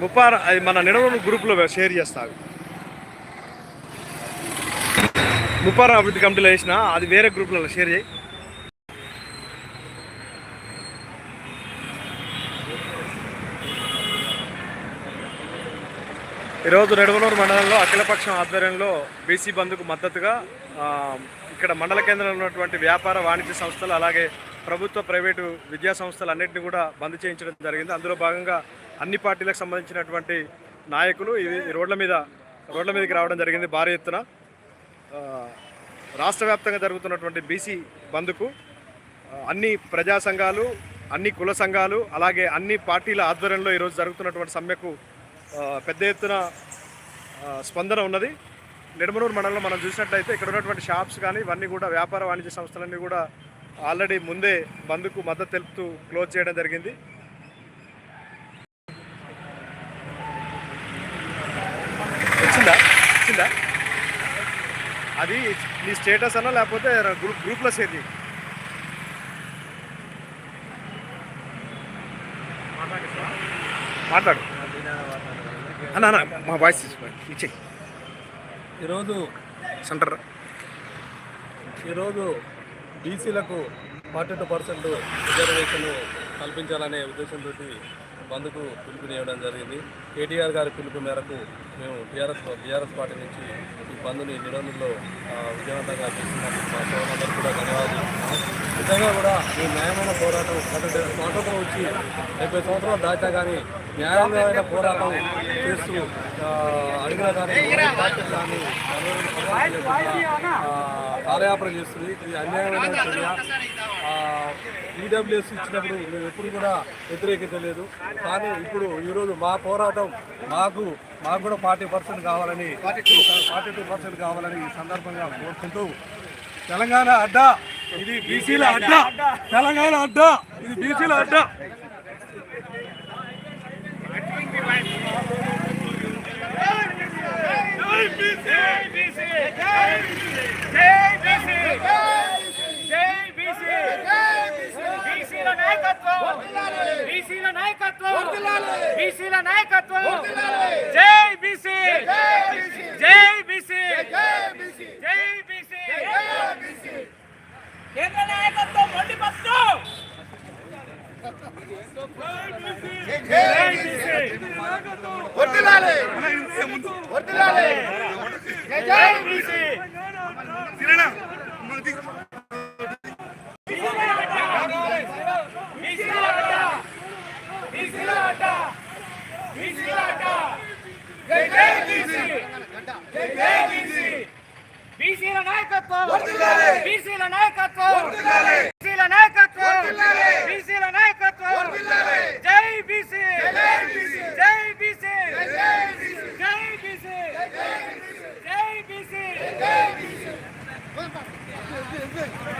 ముప్పార అది మన నిడవలు గ్రూప్లో షేర్ చేస్తాను అవి. ముప్పార అభివృద్ధి కమిటీలో వేసిన అది వేరే గ్రూప్లలో షేర్ చేయి ఈరోజు నెడవనూరు మండలంలో అఖిలపక్షం ఆధ్వర్యంలో బీసీ బంద్కు మద్దతుగా ఇక్కడ మండల కేంద్రంలో ఉన్నటువంటి వ్యాపార వాణిజ్య సంస్థలు అలాగే ప్రభుత్వ ప్రైవేటు విద్యా సంస్థలు అన్నింటినీ కూడా బంద్ చేయించడం జరిగింది అందులో భాగంగా అన్ని పార్టీలకు సంబంధించినటువంటి నాయకులు ఇది రోడ్ల మీద రోడ్ల మీదకి రావడం జరిగింది భారీ ఎత్తున. రాష్ట్ర వ్యాప్తంగా జరుగుతున్నటువంటి బీసీ బంద్కు అన్ని ప్రజా సంఘాలు అన్ని కుల సంఘాలు అలాగే అన్ని పార్టీల ఆధ్వర్యంలో ఈరోజు జరుగుతున్నటువంటి సమ్మెకు పెద్ద ఎత్తున స్పందన ఉన్నది. నిడమనూరు మండలంలో మనం చూసినట్లయితే ఇక్కడ ఉన్నటువంటి షాప్స్ కానీ ఇవన్నీ కూడా వ్యాపార వాణిజ్య సంస్థలన్నీ కూడా ఆల్రెడీ ముందే బంద్కు మద్దతు తెలుపుతూ క్లోజ్ చేయడం జరిగింది. అది నీ స్టేటస్ అన్నా లేకపోతే గ్రూప్ గ్రూప్లో షేర్ చేయి మాట్లాడు. అన్న అన్న మా వాయిస్ తీసుకోండి ఇచ్చేయి ఈరోజు సెంటర్. ఈరోజు బీసీలకు ఫార్టీ టూ పర్సెంట్ రిజర్వేషన్ కల్పించాలనే ఉద్దేశంతో బంద్కు పిలుపునివ్వడం జరిగింది. కేటీఆర్ గారి పిలుపు మేరకు మేము టీఆర్ఎస్ టీఆర్ఎస్ పార్టీ నుంచి ఈ బంద్ని నిడమలో విజయవంతంగా చేస్తున్నాం మా సోదరులందరూ కూడా ధన్యవాదాలు నిజంగా కూడా ఈ న్యాయమైన పోరాటం గత స్వాతంత్రం వచ్చి డెబ్బై సంవత్సరాలు దాటా కానీ న్యాయమైన పోరాటం చేస్తూ అడిగిన కానీ కానీ కాలయాపన చేస్తుంది. ఇది అన్యాయమైన చర్య. ఈడబ్ల్యూఎస్ ఇచ్చినప్పుడు మేము ఎప్పుడు కూడా వ్యతిరేకించలేదు కానీ ఇప్పుడు ఈరోజు మా పోరాటం మాకు మాకు కూడా ఫార్టీ పర్సెంట్ కావాలని ఫార్టీ టూ పర్సెంట్ కావాలని ఈ సందర్భంగా కోరుకుంటూ తెలంగాణ అడ్డా. ఇది బీసీల అడ్డా. తెలంగాణ అడ్డా. ఇది బీసీల అడ్డా. బీసీల నాయకత్వం బీసీల నాయకత్వం జై బీసీ జై బీసీ జై బీసీ కేంద్ర నాయకత్వం మొండి పట్టు బీసీల నాయకత్వం బీసీల నాయకత్వం బీసీల నాయకత్వం జై బీసీ జై బీసీ జై బీసీ జై బీసీ జై బీసీ అన్న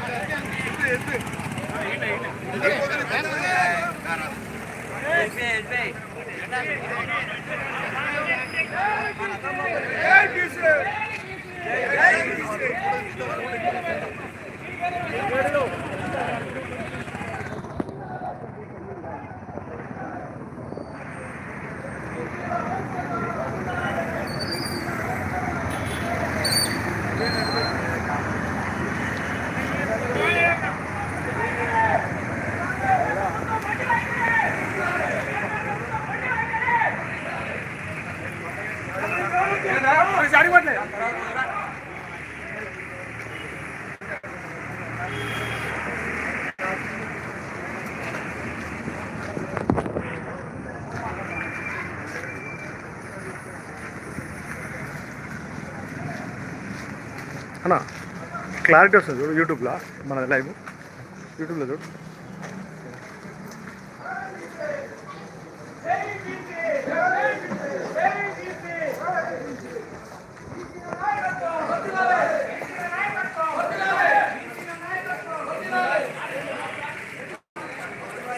క్లారిటీ వస్తుంది చూడు యూట్యూబ్లో మన లైవ్. యూట్యూబ్లో చూడు.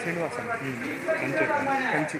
శ్రీనివాసం కంచి కంచి.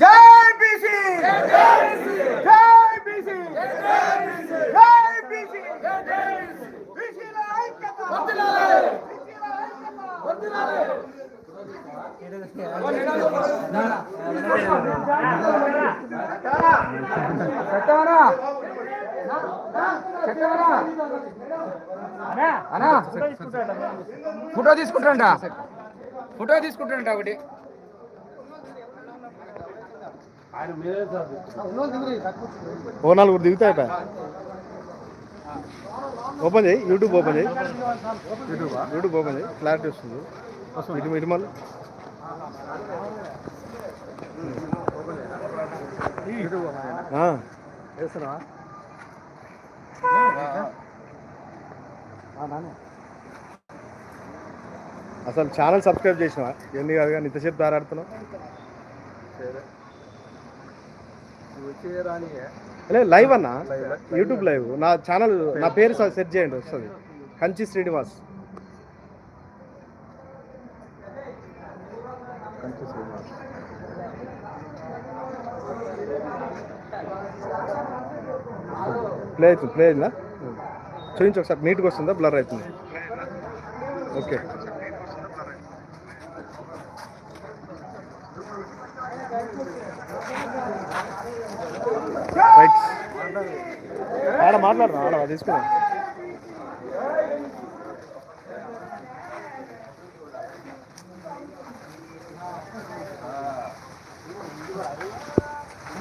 జై బీసీ జై బీసీ జై బీసీ బీసీల ఐక్యత వర్ధిల్లాలి బీసీల వర్ధిల్లాలి అన్నా ఫోటో తీసుకుంటారంట ఫోటో తీసుకుంటారంట ఒకటి. ఓ నాలుగు దిగుతాయి పా. ఓపెన్ చేయి యూట్యూబ్ ఓపెన్ చేయి. యూట్యూబ్ ఓపెన్ చేయి క్లారిటీ వస్తుంది. ఇటు ఇటు మళ్ళీ. ఆ. అసలు ఛానల్ సబ్స్క్రైబ్ చేసినావా? ఎన్ని కాదు కానీ ఇంతసేపు దారాడుతున్నావు. లైవ్ అన్న? YouTube live. నా ఛానల్ నా పేరు సెర్చ్ చేయండి వస్తుంది. కంచి శ్రీనివాస్. కంచి శ్రీనివాస్ ప్లే అవుతుంది ప్లే అయిందా చూపించి ఒకసారి. నీట్గా వస్తుందా? బ్లర్ అవుతుంది? ఓకే రైట్ ఆడ మాట్లాడరా ఆడ తీసుకున్నా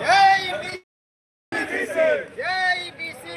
జై బీసీ జై బీసీ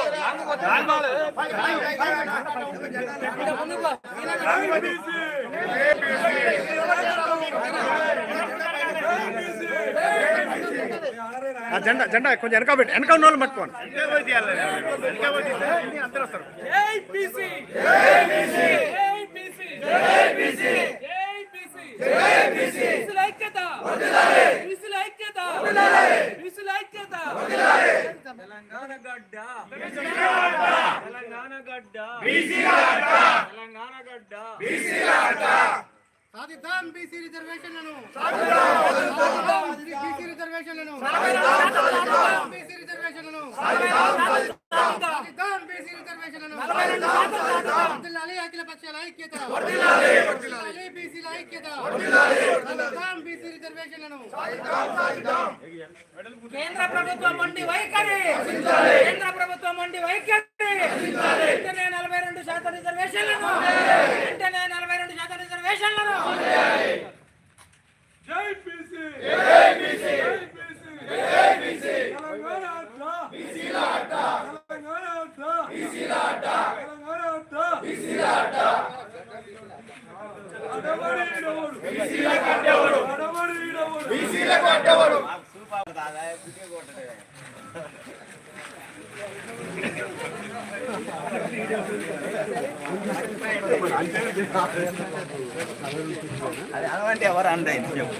జెండా జెండా కొంచెం వెనక పెట్టి వెనక ఉన్న వాళ్ళు పట్టుకోండి ఐక్యత ఐక్యత. వర్ధిల్లాలి బీసీ ఐక్యత తెలంగాణ గడ్డ. తెలంగాణ గడ్డ. తెలంగాణ గడ్డ. బీసీ సాధిద్దాం బీసీ రిజర్వేషన్లను. బీసీ రిజర్వేషన్లను. బీసీ రిజర్వేషన్లను. సాధిద్దాం. బీసీ రిజర్వేషన్లను. వర్ధిల్లాలి అఖిల పక్షాల ఐక్యత. వర్ధిల్లాలి వర్ధిల్లాలి బీసీల ఐక్యత. వర్ధిల్లాలి సాధిద్దాం బీసీ రిజర్వేషన్లను. కేంద్ర ప్రభుత్వం మొండి వైఖరి. కేంద్ర ప్రభుత్వం మొండి వైఖరి. వెంటనే నలభై రెండు శాతం రిజర్వేషన్లను. వెంటనే నలభై డిమాండేషన్లను జై బీసీ జై బీసీ. జై బీసీ. తెలంగాణ అది అటువంటి ఎవరు అండి చెప్పు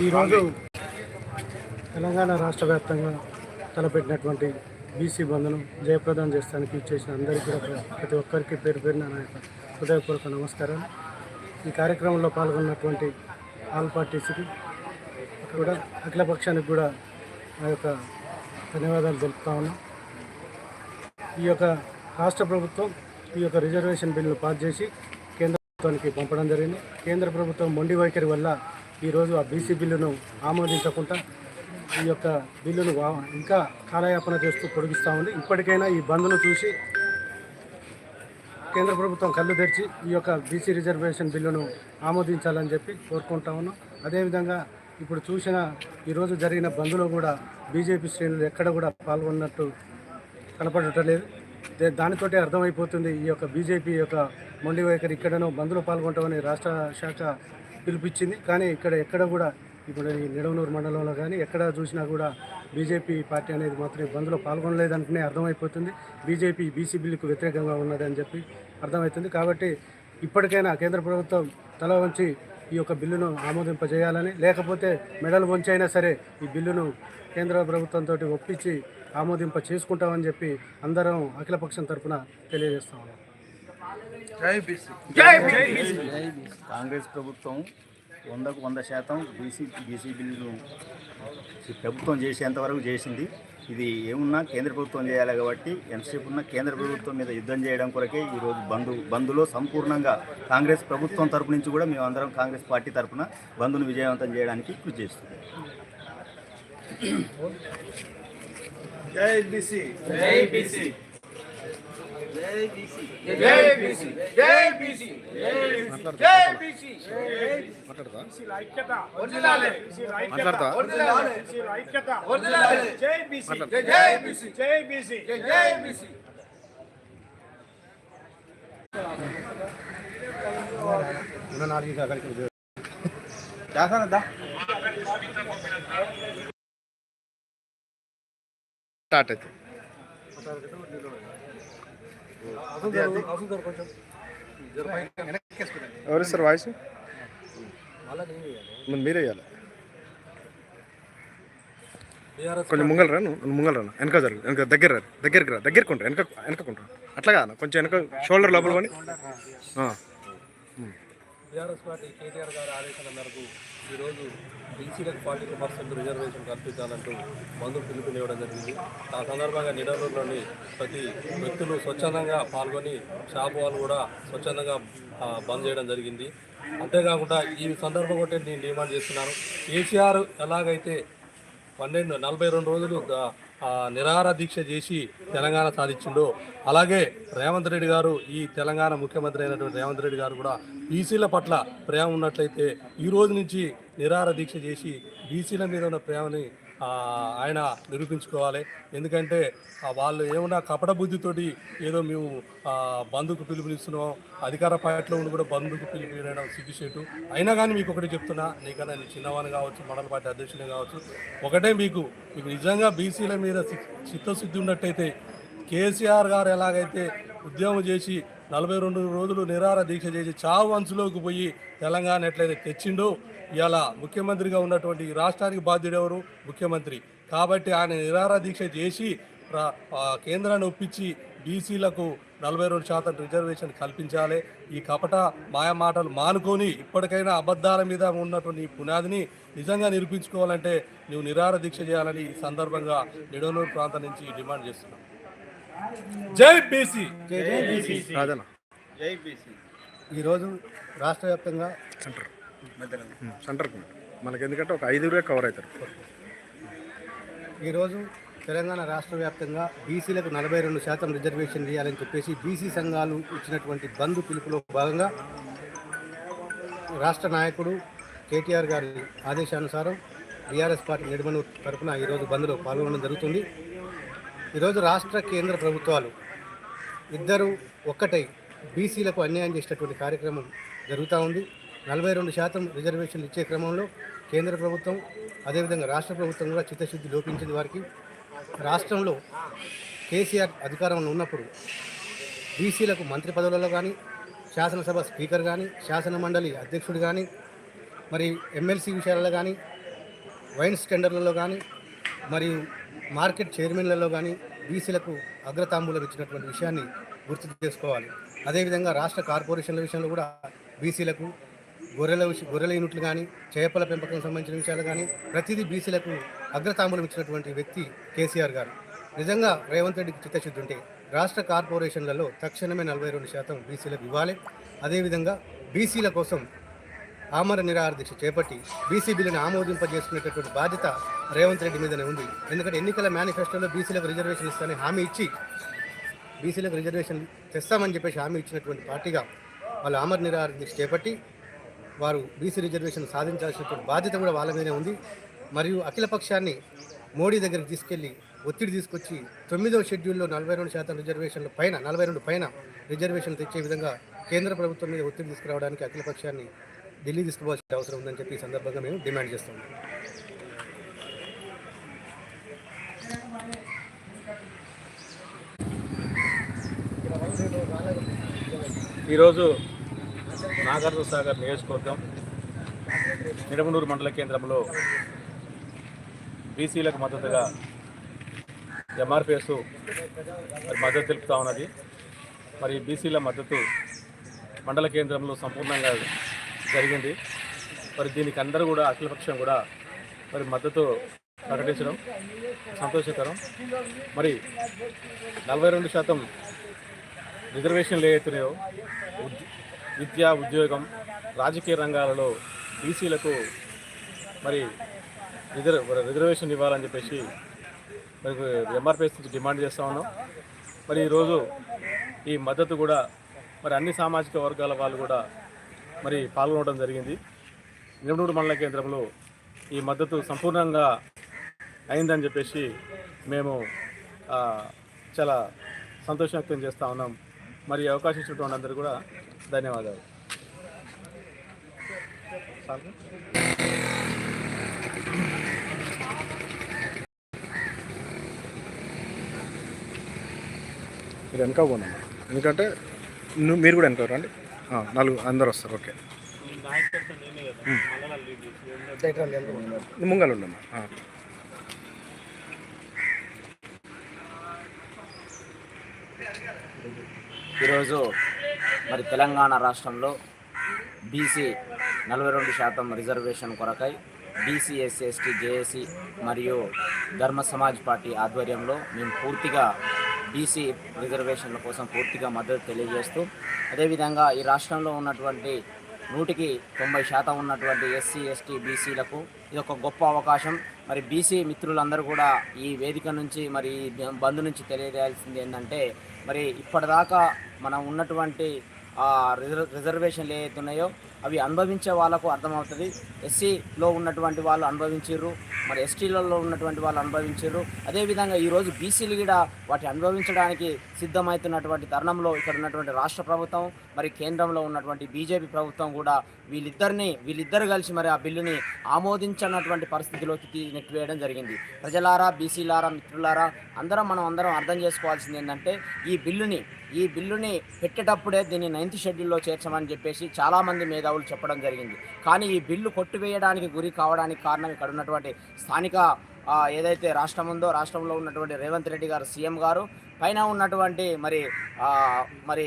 ఈరోజు తెలంగాణ రాష్ట్ర వ్యాప్తంగా తలపెట్టినటువంటి బీసీ బంధనం జయప్రదం చేస్తానికి ఇచ్చేసిన అందరికీ ప్రతి ఒక్కరికి పేరు పేరున నా యొక్క హృదయపూర్వక నమస్కారం ఈ కార్యక్రమంలో పాల్గొన్నటువంటి ఆల్ పార్టీస్కి కూడా అఖిల పక్షానికి కూడా నా యొక్క ధన్యవాదాలు తెలుపుతా ఉన్నాం. ఈ యొక్క రాష్ట్ర ప్రభుత్వం ఈ యొక్క రిజర్వేషన్ బిల్లును పాస్ చేసి ప్రభుత్వానికి పంపడం జరిగింది. కేంద్ర ప్రభుత్వం మొండి వైఖరి వల్ల ఈరోజు ఆ బీసీ బిల్లును ఆమోదించకుండా ఈ యొక్క బిల్లును ఇంకా కాలయాపన చేస్తూ పొడిగిస్తూ ఉంది. ఇప్పటికైనా ఈ బంద్ను చూసి కేంద్ర ప్రభుత్వం కళ్ళు తెరిచి ఈ యొక్క బీసీ రిజర్వేషన్ బిల్లును ఆమోదించాలని చెప్పి కోరుకుంటా ఉన్నాం. అదేవిధంగా ఇప్పుడు చూసిన ఈరోజు జరిగిన బంద్లో కూడా బీజేపీ శ్రేణులు ఎక్కడ కూడా పాల్గొన్నట్టు కనపడటం లేదు. దానితోటే అర్థమైపోతుంది ఈ యొక్క బీజేపీ యొక్క మొండి వైఖరి. ఇక్కడనో బంద్లో పాల్గొంటామని రాష్ట్ర శాఖ పిలిపించింది. కానీ ఇక్కడ ఎక్కడ కూడా ఇప్పుడు ఈ నిడవనూరు మండలంలో కానీ ఎక్కడ చూసినా కూడా బీజేపీ పార్టీ అనేది మాత్రం బంద్లో పాల్గొనలేదంటేనే అర్థమైపోతుంది. బీజేపీ బీసీ బిల్లుకు వ్యతిరేకంగా ఉన్నదని చెప్పి అర్థమవుతుంది కాబట్టి ఇప్పటికైనా కేంద్ర ప్రభుత్వం తల వంచి ఈ యొక్క బిల్లును ఆమోదింపజేయాలని లేకపోతే మెడలు వంచి అయినా సరే ఈ బిల్లును కేంద్ర ప్రభుత్వంతో ఒప్పించి ఆమోదింప చేసుకుంటామని చెప్పి అందరం అఖిలపక్షం తరఫున తెలియజేస్తా ఉన్నాం. కాంగ్రెస్ ప్రభుత్వం వందకు వంద శాతం బీసీ బీసీ బిల్లును ఈ ప్రభుత్వం చేసేంత వరకు చేసింది. ఇది ఏమున్నా కేంద్ర ప్రభుత్వం చేయాలి కాబట్టి ఎంతసేపు ఉన్నా కేంద్ర ప్రభుత్వం మీద యుద్ధం చేయడం కొరకే ఈరోజు బంధు బంద్లో సంపూర్ణంగా కాంగ్రెస్ ప్రభుత్వం తరపు నుంచి కూడా మేమందరం కాంగ్రెస్ పార్టీ తరపున బంధును విజయవంతం చేయడానికి కృషి చేస్తున్నాం. మాట్లాడతా స్టార్ట్ అయితే. ఎవరు సార్ వాయిస్? ముందు మీరే ఇవ్వాలి కొంచెం ముంగల్ రా నువ్వు ముంగల్ రా వెనక జరుగు వెనక దగ్గర రా దగ్గరికి రా దగ్గరికి ఉంటారు వెనక వెనకకుంటా అట్లా కాదు కొంచెం వెనక షోల్డర్ లోపల కొని టీఆర్ఎస్ పార్టీ కేటీఆర్ గారి ఆదేశాల మేరకు ఈరోజు బీసీలకు ఫార్టీ టూ పర్సెంట్ రిజర్వేషన్ కల్పించాలంటూ మందులు పిలుపునివ్వడం జరిగింది. ఆ సందర్భంగా నిడలూరులోని ప్రతి వ్యక్తులు స్వచ్ఛందంగా పాల్గొని షాపు వాళ్ళు కూడా స్వచ్ఛందంగా బంద్ చేయడం జరిగింది. అంతేకాకుండా ఈ సందర్భం ఒకటి నేను డిమాండ్ చేస్తున్నాను. కేసీఆర్ ఎలాగైతే పన్నెండు నలభై రెండు రోజులు ద- నిరాహార దీక్ష చేసి తెలంగాణ సాధించిండో. అలాగే రేవంత్ రెడ్డి గారు ఈ తెలంగాణ ముఖ్యమంత్రి అయినటువంటి రేవంత్ రెడ్డి గారు కూడా బీసీల పట్ల ప్రేమ ఉన్నట్లయితే ఈ రోజు నుంచి నిరాహార దీక్ష చేసి బీసీల మీద ఉన్న ప్రేమని ఆయన నిరూపించుకోవాలి. ఎందుకంటే వాళ్ళు ఏమన్నా కపట బుద్ధితోటి ఏదో మేము బంధుకు పిలుపునిస్తున్నాం అధికార పార్టీలో ఉండి కూడా బంధుకు పిలుపునివ్వడం సిగ్గుచేటు అయినా కానీ మీకు ఒకటి చెప్తున్నా నీకన్నా నేను చిన్నవాని కావచ్చు మండల పార్టీ అధ్యక్షుని కావచ్చు ఒకటే మీకు మీకు నిజంగా బీసీల మీద చిత్తశుద్ధి ఉన్నట్టయితే కేసీఆర్ గారు ఎలాగైతే ఉద్యమం చేసి నలభై రెండు రోజులు నిరార దీక్ష చేసి చావు అంచులోకి పోయి తెలంగాణ ఎట్లయితే తెచ్చిండో ఇలా ముఖ్యమంత్రిగా ఉన్నటువంటి ఈ రాష్ట్రానికి బాధ్యుడెవరు ముఖ్యమంత్రి. కాబట్టి ఆయన నిరాహార దీక్ష చేసి కేంద్రాన్ని ఒప్పించి బీసీలకు నలభై రెండు శాతం రిజర్వేషన్ కల్పించాలి. ఈ కపట మాయ మాటలు మానుకొని ఇప్పటికైనా అబద్ధాల మీద ఉన్నటువంటి ఈ పునాదిని నిజంగా నిరూపించుకోవాలంటే నువ్వు నిరాహార దీక్ష చేయాలని ఈ సందర్భంగా నిడనూరు ప్రాంతం నుంచి డిమాండ్ చేస్తున్నాం. జై బీసీ! రాజన్న ఈరోజు రాష్ట్ర వ్యాప్తంగా సెంటర్ మనకి ఎందుకంటే ఒక ఐదుగురే కవర్ అవుతారు. ఈరోజు తెలంగాణ రాష్ట్ర వ్యాప్తంగా బీసీలకు నలభై రెండు శాతం రిజర్వేషన్ ఇవ్వాలని చెప్పేసి బీసీ సంఘాలు ఇచ్చినటువంటి బంద్ పిలుపులో భాగంగా రాష్ట్ర నాయకుడు కేటీఆర్ గారి ఆదేశానుసారం బీఆర్ఎస్ పార్టీ నిడుమను తరఫున ఈరోజు బంద్లో పాల్గొనడం జరుగుతుంది. ఈరోజు రాష్ట్ర కేంద్ర ప్రభుత్వాలు ఇద్దరు ఒక్కటై బీసీలకు అన్యాయం చేసేటటువంటి కార్యక్రమం జరుగుతూ ఉంది. నలభై రెండు శాతం రిజర్వేషన్లు ఇచ్చే క్రమంలో కేంద్ర ప్రభుత్వం అదేవిధంగా రాష్ట్ర ప్రభుత్వం కూడా చిత్తశుద్ధి లోపించింది వారికి. రాష్ట్రంలో కేసీఆర్ అధికారంలో ఉన్నప్పుడు బీసీలకు మంత్రి పదవులలో కానీ శాసనసభ స్పీకర్ కానీ శాసన మండలి అధ్యక్షుడు కానీ మరి ఎమ్మెల్సీ విషయాలలో కానీ వైన్స్ టెండర్లలో కానీ మరియు మార్కెట్ చైర్మన్లలో కానీ బీసీలకు అగ్రతాంబూలం ఇచ్చినటువంటి విషయాన్ని గుర్తు చేసుకోవాలి. అదేవిధంగా రాష్ట్ర కార్పొరేషన్ల విషయంలో కూడా బీసీలకు గొర్రెల గొర్రెల యూనిట్లు కానీ చేపల పెంపకం సంబంధించిన విషయాలు కానీ ప్రతిదీ బీసీలకు అగ్రతాంబూలం ఇచ్చినటువంటి వ్యక్తి కేసీఆర్ గారు. నిజంగా రేవంత్ రెడ్డికి చిత్తశుద్ధి ఉంటే రాష్ట్ర కార్పొరేషన్లలో తక్షణమే నలభై రెండు శాతం బీసీలకు ఇవ్వాలి. అదేవిధంగా బీసీల కోసం ఆమర నిరాహార దీక్ష చేపట్టి బీసీ బిల్లును ఆమోదింపజేసుకునేటటువంటి బాధ్యత రేవంత్ రెడ్డి మీదనే ఉంది. ఎందుకంటే ఎన్నికల మేనిఫెస్టోలో బీసీలకు రిజర్వేషన్ ఇస్తానని హామీ ఇచ్చి బీసీలకు రిజర్వేషన్ తెస్తామని చెప్పేసి హామీ ఇచ్చినటువంటి పార్టీగా వాళ్ళు ఆమర నిరాహార దీక్ష చేపట్టి వారు బీసీ రిజర్వేషన్ సాధించాల్సినటువంటి బాధ్యత కూడా వాళ్ళ మీదే ఉంది. మరియు అఖిలపక్షాన్ని మోడీ దగ్గరికి తీసుకెళ్ళి ఒత్తిడి తీసుకొచ్చి తొమ్మిదవ షెడ్యూల్లో నలభై రెండు శాతం రిజర్వేషన్ల పైన నలభై రెండు పైన రిజర్వేషన్ తెచ్చే విధంగా కేంద్ర ప్రభుత్వం మీద ఒత్తిడి తీసుకురావడానికి అఖిలపక్షాన్ని ఢిల్లీ తీసుకోవాల్సిన అవసరం ఉందని చెప్పి ఈ సందర్భంగా మేము డిమాండ్ చేస్తున్నాం. ఈరోజు నాగార్జున సాగర్ నియోజకవర్గం నిడమనూరు మండల కేంద్రంలో బీసీలకు మద్దతుగా ఎంఆర్పిఎస్ మద్దతు తెలుపుతా ఉన్నది. మరి బీసీల మద్దతు మండల కేంద్రంలో సంపూర్ణంగా జరిగింది. మరి దీనికి అందరూ కూడా అఖిలపక్షం కూడా మరి మద్దతు ప్రకటించడం సంతోషకరం. మరి నలభై రెండు శాతం రిజర్వేషన్లు ఏవైతున్నాయో విద్య ఉద్యోగం రాజకీయ రంగాలలో బీసీలకు మరి రిజర్వ్ రిజర్వేషన్ ఇవ్వాలని చెప్పేసి మరి ఎంఆర్పిఎస్ నుంచి డిమాండ్ చేస్తూ ఉన్నాం. మరి ఈరోజు ఈ మద్దతు కూడా మరి అన్ని సామాజిక వర్గాల వాళ్ళు కూడా మరి పాల్గొనడం జరిగింది. నిమ్మూడు మండల కేంద్రంలో ఈ మద్దతు సంపూర్ణంగా అయిందని చెప్పేసి మేము చాలా సంతోషం వ్యక్తం చేస్తూ ఉన్నాం. మరి అవకాశం ఇచ్చినటువంటి అందరూ కూడా ధన్యవాదాలు. మీరు వెనక పోండి ఎందుకంటే నువ్వు మీరు కూడా వెనక రండి ఆ, నలుగురు అందరు వస్తారు. ఓకే. నువ్వు ముంగలు ఉండమ్మా ఆ. ఈరోజు మరి తెలంగాణ రాష్ట్రంలో బీసీ నలభై రెండు శాతం రిజర్వేషన్ కొరకై బీసీ ఎస్సీ ఎస్టీ జేఏసీ మరియు ధర్మ సమాజ్ పార్టీ ఆధ్వర్యంలో మేము పూర్తిగా బీసీ రిజర్వేషన్ల కోసం పూర్తిగా మద్దతు తెలియజేస్తూ అదేవిధంగా ఈ రాష్ట్రంలో ఉన్నటువంటి నూటికి తొంభై శాతం ఉన్నటువంటి ఎస్సీ ఎస్టీ బీసీలకు ఇది ఒక గొప్ప అవకాశం. మరి బీసీ మిత్రులందరూ కూడా ఈ వేదిక నుంచి మరి బంద్ నుంచి తెలియజేయాల్సింది ఏంటంటే మరి ఇప్పటిదాకా మనం ఉన్నటువంటి రిజర్వ్ రిజర్వేషన్లు ఏవైతే ఉన్నాయో అవి అనుభవించే వాళ్ళకు అర్థమవుతుంది. ఎస్సీలో ఉన్నటువంటి వాళ్ళు అనుభవించారు మరి ఎస్టీలలో ఉన్నటువంటి వాళ్ళు అనుభవించారు అదేవిధంగా ఈరోజు బీసీలు కూడా వాటి అనుభవించడానికి సిద్ధమవుతున్నటువంటి తరుణంలో ఇక్కడ ఉన్నటువంటి రాష్ట్ర ప్రభుత్వం మరి కేంద్రంలో ఉన్నటువంటి బీజేపీ ప్రభుత్వం కూడా వీళ్ళిద్దరిని వీళ్ళిద్దరు కలిసి మరి ఆ బిల్లుని ఆమోదించనటువంటి పరిస్థితిలోకి తీ- నెట్టివేయడం జరిగింది. ప్రజలారా బీసీలారా మిత్రులారా అందరం మనం అందరం అర్థం చేసుకోవాల్సింది ఏంటంటే ఈ బిల్లుని ఈ బిల్లుని పెట్టేటప్పుడే దీన్ని నైన్త్ షెడ్యూల్లో చేర్చమని చెప్పేసి చాలామంది మేధావులు చెప్పడం జరిగింది. కానీ ఈ బిల్లు కొట్టువేయడానికి గురి కావడానికి కారణం ఇక్కడ ఉన్నటువంటి స్థానిక ఏదైతే రాష్ట్రం ఉందో రాష్ట్రంలో ఉన్నటువంటి రేవంత్ రెడ్డి గారు సీఎం గారు పైన ఉన్నటువంటి మరి మరి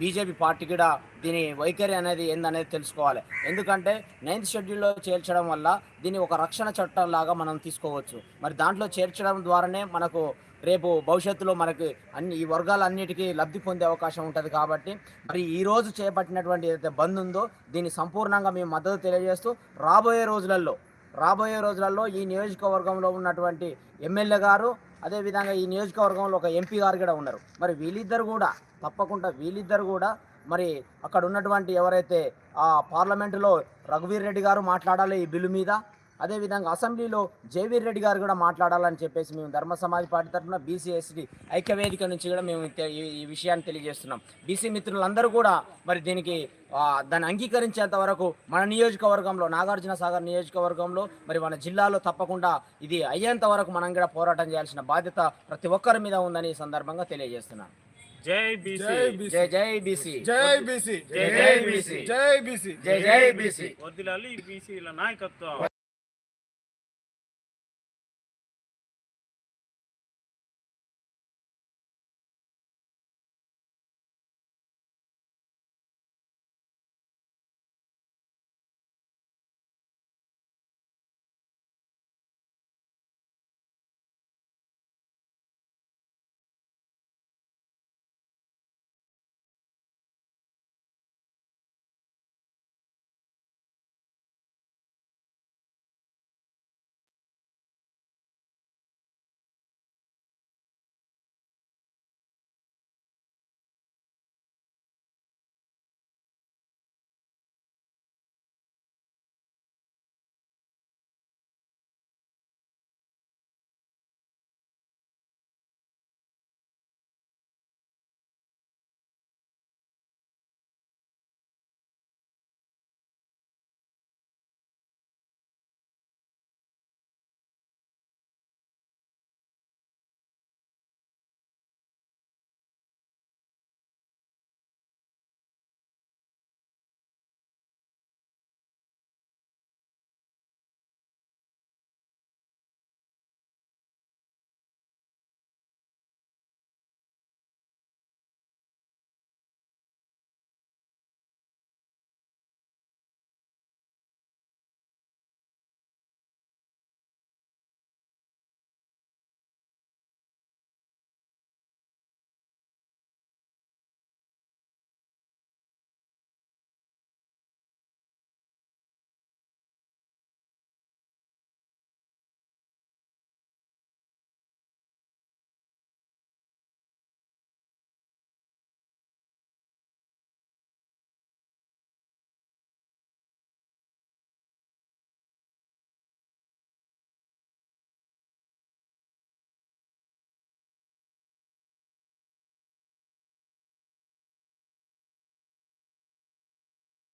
బీజేపీ పార్టీ కూడా దీని వైఖరి అనేది ఏందనేది తెలుసుకోవాలి. ఎందుకంటే నైన్త్ షెడ్యూల్లో చేర్చడం వల్ల దీన్ని ఒక రక్షణ చట్టం లాగా మనం తీసుకోవచ్చు. మరి దాంట్లో చేర్చడం ద్వారానే మనకు రేపు భవిష్యత్తులో మనకి అన్ని ఈ వర్గాలన్నిటికీ లబ్ధి పొందే అవకాశం ఉంటుంది కాబట్టి మరి ఈ రోజు చేపట్టినటువంటి ఏదైతే బంద్ ఉందో దీన్ని సంపూర్ణంగా మేము మద్దతు తెలియజేస్తూ రాబోయే రోజులలో రాబోయే రోజులలో ఈ నియోజకవర్గంలో ఉన్నటువంటి ఎమ్మెల్యే గారు అదేవిధంగా ఈ నియోజకవర్గంలో ఒక ఎంపీ గారు కూడా ఉన్నారు. మరి వీళ్ళిద్దరు కూడా తప్పకుండా వీళ్ళిద్దరు కూడా మరి అక్కడ ఉన్నటువంటి ఎవరైతే ఆ పార్లమెంటులో రఘువీర్ రెడ్డి గారు మాట్లాడాలి ఈ బిల్లు మీద అదేవిధంగా అసెంబ్లీలో జేవీర్ రెడ్డి గారు కూడా మాట్లాడాలని చెప్పేసి మేము ధర్మ సమాజ్ పార్టీ తరఫున బీసీ ఎస్టీ ఐక్యవేదిక నుంచి కూడా మేము ఈ- ఈ విషయాన్ని తెలియజేస్తున్నాం. బీసీ మిత్రులందరూ కూడా మరి దీనికి ఆ, దాన్ని అంగీకరించేంత వరకు మన నియోజకవర్గంలో నాగార్జున సాగర్ నియోజకవర్గంలో మరి మన జిల్లాలో తప్పకుండా ఇది అయ్యేంత వరకు మనం కూడా పోరాటం చేయాల్సిన బాధ్యత ప్రతి ఒక్కరి మీద ఉందని ఈ సందర్భంగా తెలియజేస్తున్నాను. జై జై బీసీ. జై బీసీ. జై జై బీసీ. జై బీసీ. జై జై బీసీ. బీసీల నాయకత్వం.